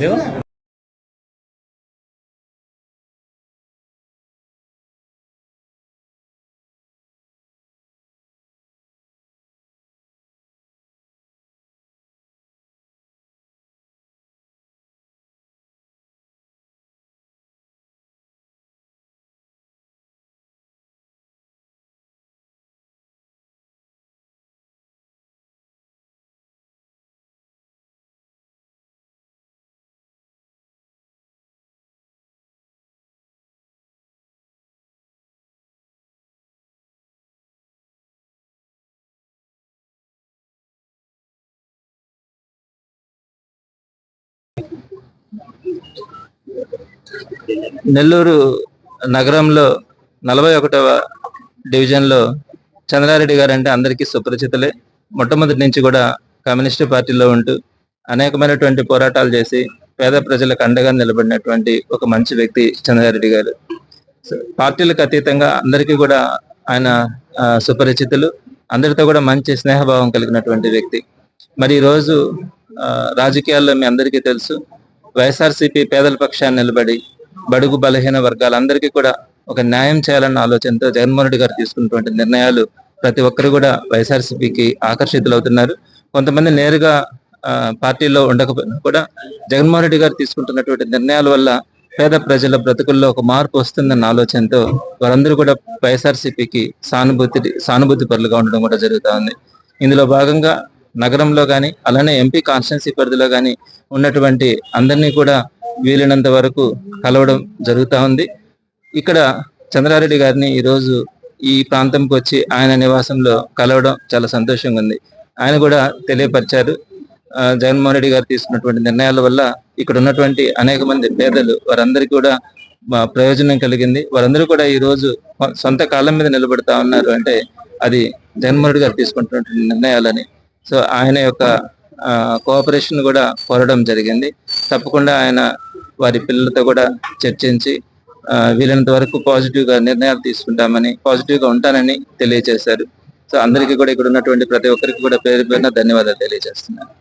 దేవా నెల్లూరు నగరంలో నలభై ఒకటవ డివిజన్లో చంద్రారెడ్డి గారు అంటే అందరికీ సుపరిచితులే. మొట్టమొదటి నుంచి కూడా కమ్యూనిస్ట్ పార్టీలో ఉంటూ అనేకమైనటువంటి పోరాటాలు చేసి పేద ప్రజలకు అండగా నిలబడినటువంటి ఒక మంచి వ్యక్తి చంద్రారెడ్డి గారు. పార్టీలకు అతీతంగా అందరికీ కూడా ఆయన సుపరిచితులు. అందరితో కూడా మంచి స్నేహభావం కలిగినటువంటి వ్యక్తి. మరి ఈ రోజు రాజకీయాల్లో మీ అందరికీ తెలుసు. వైఎస్ఆర్సీపీ పేదల పక్షాన్ని నిలబడి బడుగు బలహీన వర్గాలందరికీ కూడా ఒక న్యాయం చేయాలన్న ఆలోచనతో జగన్మోహన్ రెడ్డి గారు తీసుకున్నటువంటి నిర్ణయాలు ప్రతి ఒక్కరు కూడా వైఎస్ఆర్సీపీకి ఆకర్షితులవుతున్నారు. కొంతమంది నేరుగా ఆ, పార్టీలో ఉండకపోయినా కూడా జగన్మోహన్ రెడ్డి గారు తీసుకుంటున్నటువంటి నిర్ణయాల వల్ల పేద ప్రజల బ్రతుకుల్లో ఒక మార్పు వస్తుందన్న ఆలోచనతో వారందరూ కూడా వైఎస్ఆర్సీపీకి సానుభూతి సానుభూతి పరులుగా ఉండడం కూడా జరుగుతూ ఉంది. ఇందులో భాగంగా నగరంలో కానీ అలానే ఎంపీ కాన్స్టిట్యున్సీ పరిధిలో కానీ ఉన్నటువంటి అందరినీ కూడా వీలైనంత వరకు కలవడం జరుగుతా ఉంది. ఇక్కడ చంద్రారెడ్డి గారిని ఈ రోజు ఈ ప్రాంతంకి వచ్చి ఆయన నివాసంలో కలవడం చాలా సంతోషంగా ఉంది. ఆయన కూడా తెలియపరిచారు. జగన్మోహన్ రెడ్డి గారు తీసుకున్నటువంటి నిర్ణయాల వల్ల ఇక్కడ ఉన్నటువంటి అనేక మంది పేదలు వారందరికీ కూడా ప్రయోజనం కలిగింది. వారందరూ కూడా ఈ రోజు సొంత కాలం మీద నిలబడతా ఉన్నారు. అంటే అది జగన్మోహన్ రెడ్డి గారు తీసుకుంటున్నటువంటి నిర్ణయాలని సో ఆయన యొక్క కోఆపరేషన్ కూడా కోరడం జరిగింది. తప్పకుండా ఆయన వారి పిల్లలతో కూడా చర్చించి వీలైనంత వరకు పాజిటివ్గా నిర్ణయాలు తీసుకుంటామని పాజిటివ్గా ఉంటానని తెలియజేశారు. సో అందరికీ కూడా ఇక్కడ ఉన్నటువంటి ప్రతి ఒక్కరికి కూడా పేరు పేరున ధన్యవాదాలు తెలియజేస్తున్నాను.